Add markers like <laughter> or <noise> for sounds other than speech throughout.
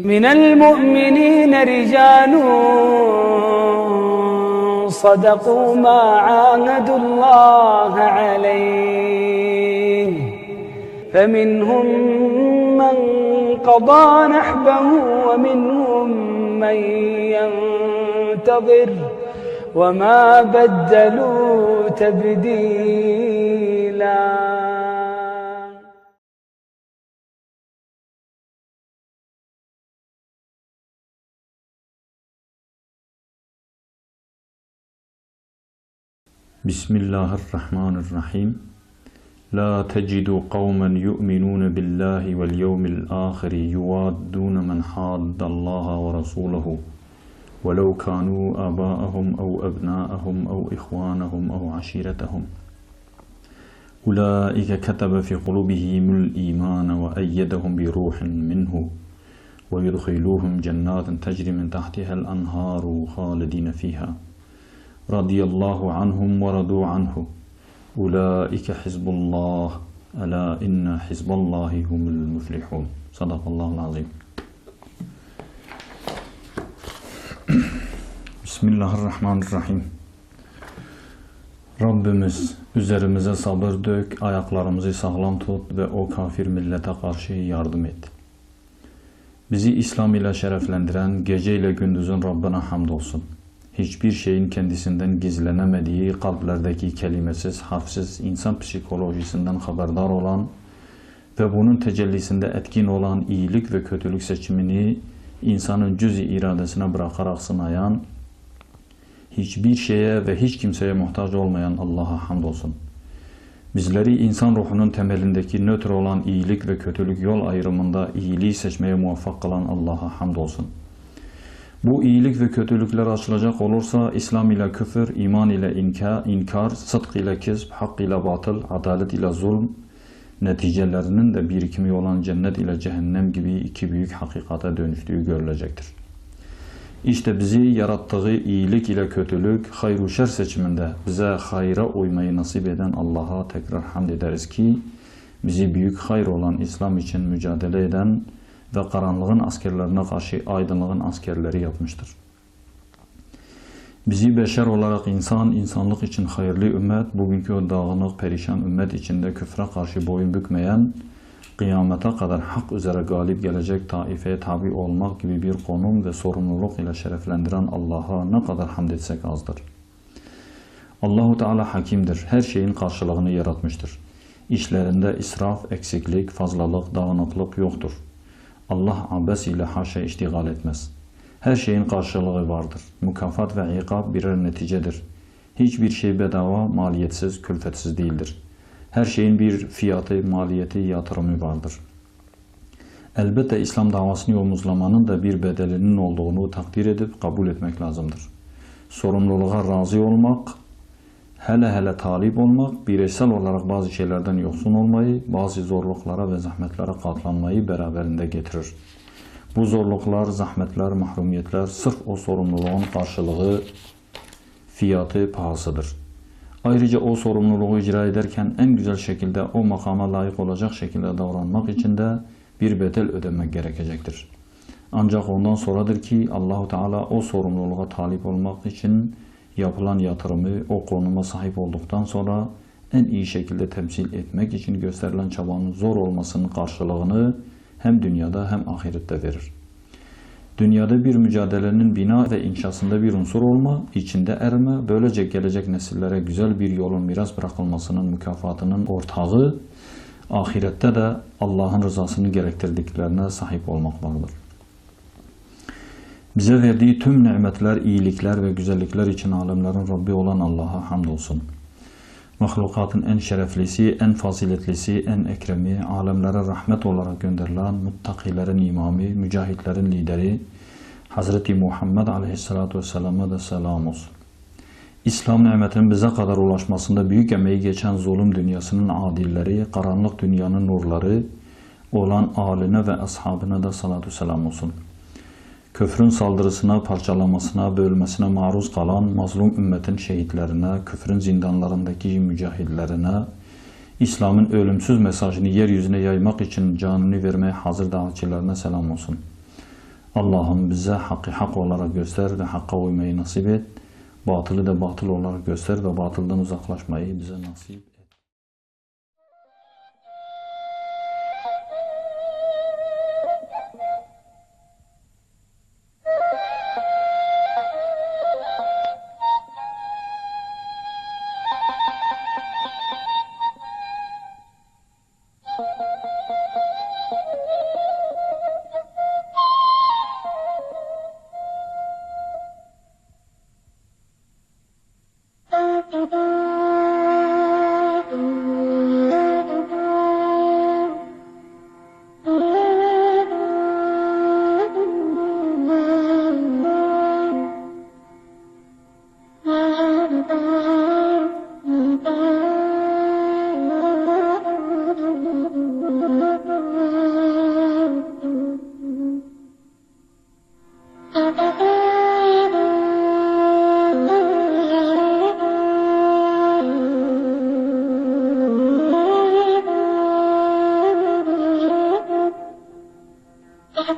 من المؤمنين رجال صدقوا ما عاهدوا الله عليه. فمنهم من قضى نحبه ومنهم من ينتظر وما بدلوا تبديلاً. بسم الله الرحمن الرحيم لا تجد قوما يؤمنون بالله واليوم الآخر يوادون من حاد الله ورسوله ولو كانوا آباءهم أو أبناءهم أو إخوانهم أو عشيرتهم أولئك كتب في قلوبهم الإيمان وأيدهم بروح منه ويدخلوهم جنات تجري من تحتها الأنهار خالدين فيها radiyallahu anhum ve radu anhu. Ulaike hizbullah. Ela inna hizballahi humul muflihun. Sadakallahu azim. Bismillahirrahmanirrahim. Rabbimiz üzerimize sabır dök, ayaklarımızı sağlam tut ve o kafir millete karşı yardım et. Bizi İslam ile şereflendiren gece ile gündüzün Rabbine hamdolsun. Hiçbir şeyin kendisinden gizlenemediği, kalplerdeki kelimesiz, harfsiz, insan psikolojisinden haberdar olan ve bunun tecellisinde etkin olan iyilik ve kötülük seçimini insanın cüz-i iradesine bırakarak sınayan, hiçbir şeye ve hiç kimseye muhtaç olmayan Allah'a hamdolsun. Bizleri insan ruhunun temelindeki nötr olan iyilik ve kötülük yol ayrımında iyiliği seçmeye muvaffak kılan Allah'a hamdolsun. Bu iyilik ve kötülükler açılacak olursa İslam ile küfür, iman ile inkar, inkar sıdk ile kizb, hak ile batıl, adalet ile zulm, neticelerinin de birikimi olan cennet ile cehennem gibi iki büyük hakikate dönüştüğü görülecektir. İşte bizi yarattığı iyilik ile kötülük, hayru şer seçiminde bize hayra uymayı nasip eden Allah'a tekrar hamd ederiz ki, bizi büyük hayır olan İslam için mücadele eden ve karanlığın askerlerine karşı aydınlığın askerleri yapmıştır. Bizi beşer olarak insan, insanlık için hayırlı ümmet, bugünkü o dağınık, perişan ümmet içinde küfre karşı boyun bükmeyen, kıyamete kadar hak üzere galip gelecek taifeye tabi olmak gibi bir konum ve sorumluluk ile şereflendiren Allah'a ne kadar hamd etsek azdır. Allahu Teala hakimdir. Her şeyin karşılığını yaratmıştır. İşlerinde israf, eksiklik, fazlalık, dağınıklık yoktur. Allah abes ile haşa iştigal etmez. Her şeyin karşılığı vardır. Mükafat ve ikab birer neticedir. Hiçbir şey bedava, maliyetsiz, külfetsiz değildir. Her şeyin bir fiyatı, maliyeti, yatırımı vardır. Elbette İslam davasını omuzlamanın da bir bedelinin olduğunu takdir edip kabul etmek lazımdır. Sorumluluğa razı olmak, hele hele talip olmak, bireysel olarak bazı şeylerden yoksun olmayı, bazı zorluklara ve zahmetlere katlanmayı beraberinde getirir. Bu zorluklar, zahmetler, mahrumiyetler sırf o sorumluluğun karşılığı, fiyatı, pahasıdır. Ayrıca o sorumluluğu icra ederken en güzel şekilde o makama layık olacak şekilde davranmak için de bir bedel ödemek gerekecektir. Ancak ondan sonradır ki Allahu Teala o sorumluluğa talip olmak için yapılan yatırımı o konuma sahip olduktan sonra en iyi şekilde temsil etmek için gösterilen çabanın zor olmasının karşılığını hem dünyada hem ahirette verir. Dünyada bir mücadelenin bina ve inşasında bir unsur olma, içinde erme, böylece gelecek nesillere güzel bir yolun miras bırakılmasının mükafatının ortağı, ahirette de Allah'ın rızasını gerektirdiklerine sahip olmak vardır. Bize verdiği tüm nimetler, iyilikler ve güzellikler için alemlerin Rabbi olan Allah'a hamdolsun. Mahlukatın en şereflisi, en faziletlisi, en ekremi, alemlere rahmet olarak gönderilen muttakilerin imamı, mücahitlerin lideri, Hazreti Muhammed Aleyhisselatü Vesselam'a da selam olsun. İslam nimetinin bize kadar ulaşmasında büyük emeği geçen zulüm dünyasının adilleri, karanlık dünyanın nurları olan aline ve ashabına da salatu selam olsun. Köfrün saldırısına, parçalamasına, bölmesine maruz kalan mazlum ümmetin şehitlerine, küfrün zindanlarındaki mücahidlerine, İslam'ın ölümsüz mesajını yeryüzüne yaymak için canını vermeye hazır davetçilerine selam olsun. Allah'ım bize hakkı hak olarak göster ve hakka uymayı nasip et. Batılı da batıl olarak göster ve batıldan uzaklaşmayı bize nasip et.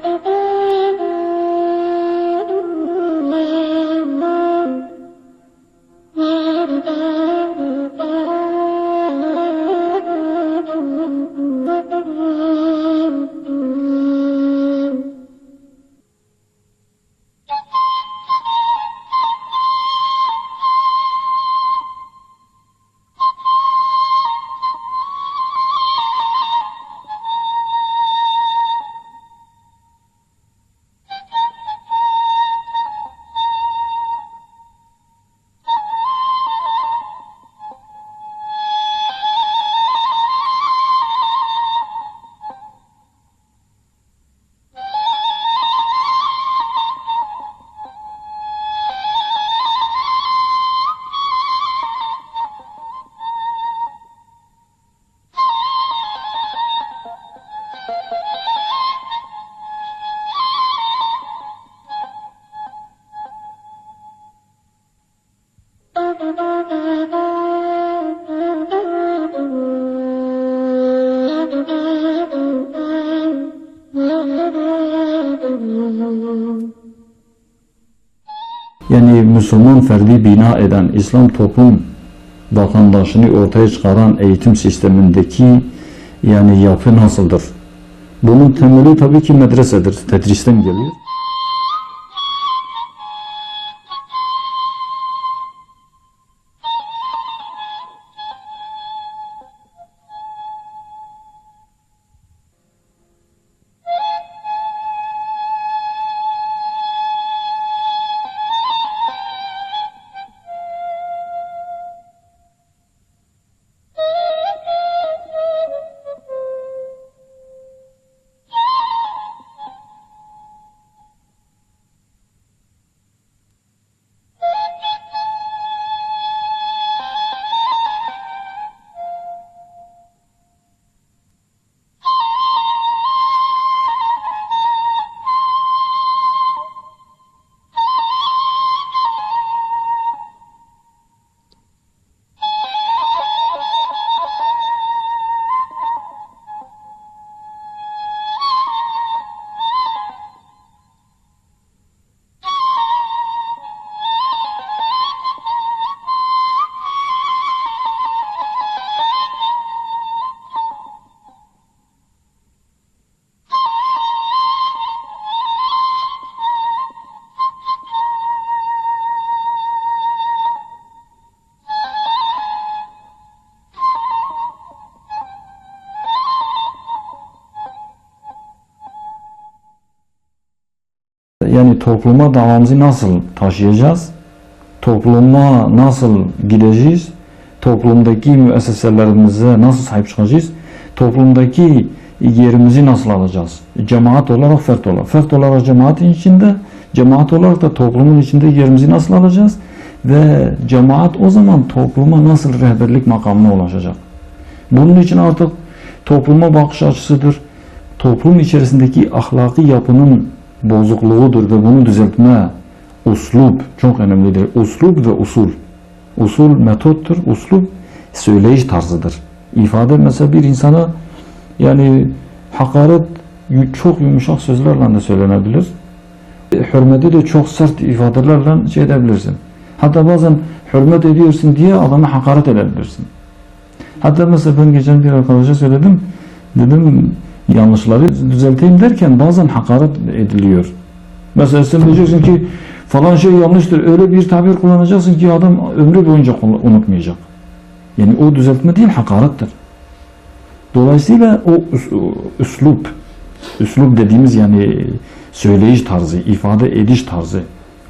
Yani <laughs> Müslüman ferdi bina eden İslam toplum vatandaşını ortaya çıkaran eğitim sistemindeki yani yapı nasıldır? Bunun temeli tabii ki medresedir, tedristen geliyor. Yani topluma davamızı nasıl taşıyacağız? Topluma nasıl gideceğiz? Toplumdaki müesseselerimize nasıl sahip çıkacağız? Toplumdaki yerimizi nasıl alacağız? Cemaat olarak, fert olarak. Fert olarak cemaatin içinde, cemaat olarak da toplumun içinde yerimizi nasıl alacağız? Ve cemaat o zaman topluma nasıl rehberlik makamına ulaşacak? Bunun için artık topluma bakış açısıdır. Toplum içerisindeki ahlaki yapının bozukluğudur ve bunu düzeltme uslub çok önemlidir. Uslub ve usul. Usul metottur, uslub söyleyiş tarzıdır. İfade mesela bir insana yani hakaret çok yumuşak sözlerle de söylenebilir. Hürmeti de çok sert ifadelerle şey edebilirsin. Hatta bazen hürmet ediyorsun diye adama hakaret edebilirsin. Hatta mesela ben geçen bir arkadaşa söyledim. Dedim yanlışları düzelteyim derken bazen hakaret ediliyor. Mesela sen diyeceksin ki falan şey yanlıştır. Öyle bir tabir kullanacaksın ki adam ömrü boyunca unutmayacak. Yani o düzeltme değil hakarettir. Dolayısıyla o üs- o üslup, üslup dediğimiz yani söyleyiş tarzı, ifade ediş tarzı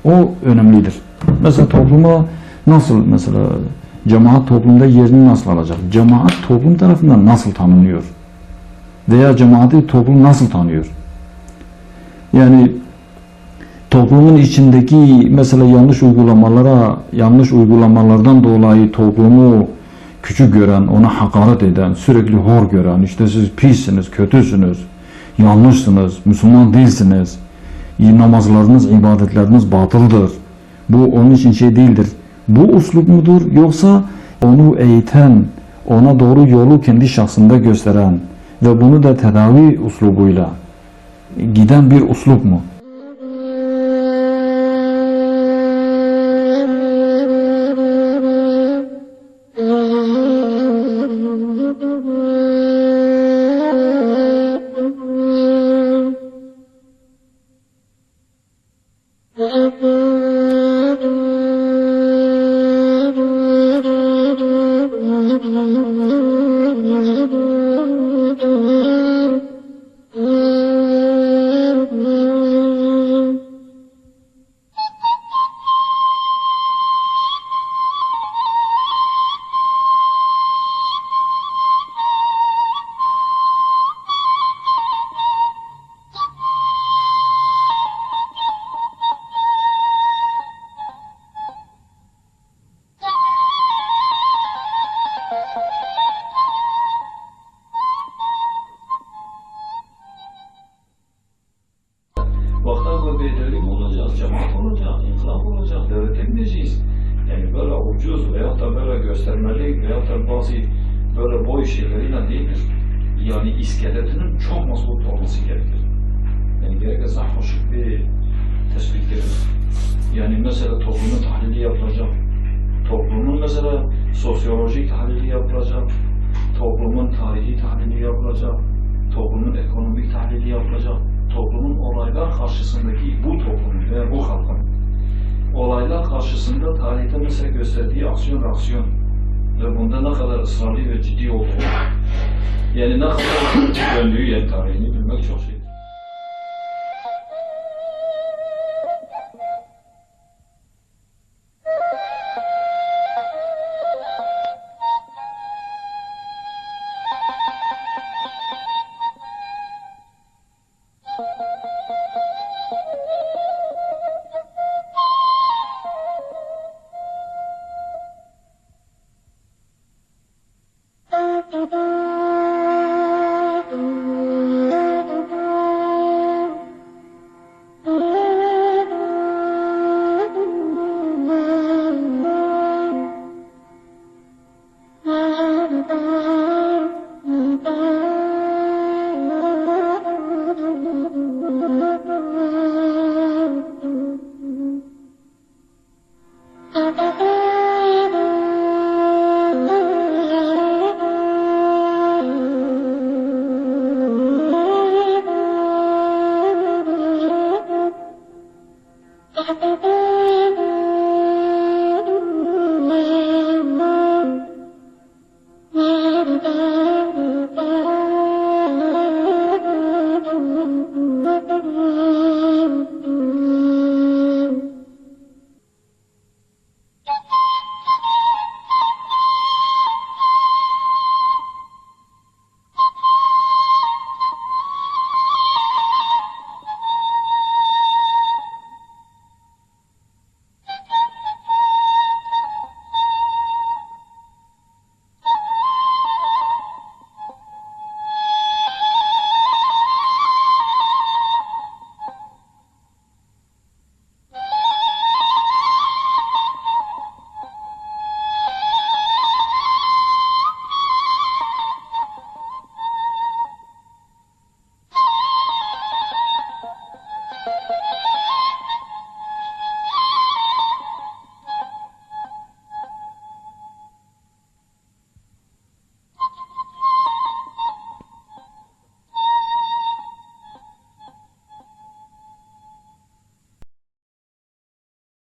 o önemlidir. Mesela topluma nasıl mesela cemaat toplumda yerini nasıl alacak? Cemaat toplum tarafından nasıl tanınıyor? Veya cemaati toplum nasıl tanıyor? Yani toplumun içindeki mesela yanlış uygulamalara, yanlış uygulamalardan dolayı toplumu küçük gören, ona hakaret eden, sürekli hor gören, işte siz pissiniz, kötüsünüz, yanlışsınız, Müslüman değilsiniz, namazlarınız, ibadetleriniz batıldır. Bu onun için şey değildir. Bu uslup mudur yoksa onu eğiten, ona doğru yolu kendi şahsında gösteren ve bunu da tedavi uslubuyla giden bir uslup mu? Yani iskeletinin çok mazbut olması gerekir. Yani gerekirse hoşluk bir tespittir. Yani mesela toplumun tahlili yapılacak. Toplumun mesela sosyolojik tahlili yapılacak. Toplumun tarihi tahlili yapılacak. Toplumun ekonomik tahlili yapılacak. Toplumun olaylar karşısındaki bu toplumun veya bu halkın olaylar karşısında tarihte mesela gösterdiği aksiyon reaksiyon ve bunda ne kadar ısrarlı ve ciddi olduğu yani kadar döndüğü yer tarihini bilmek çok şeydir. Thank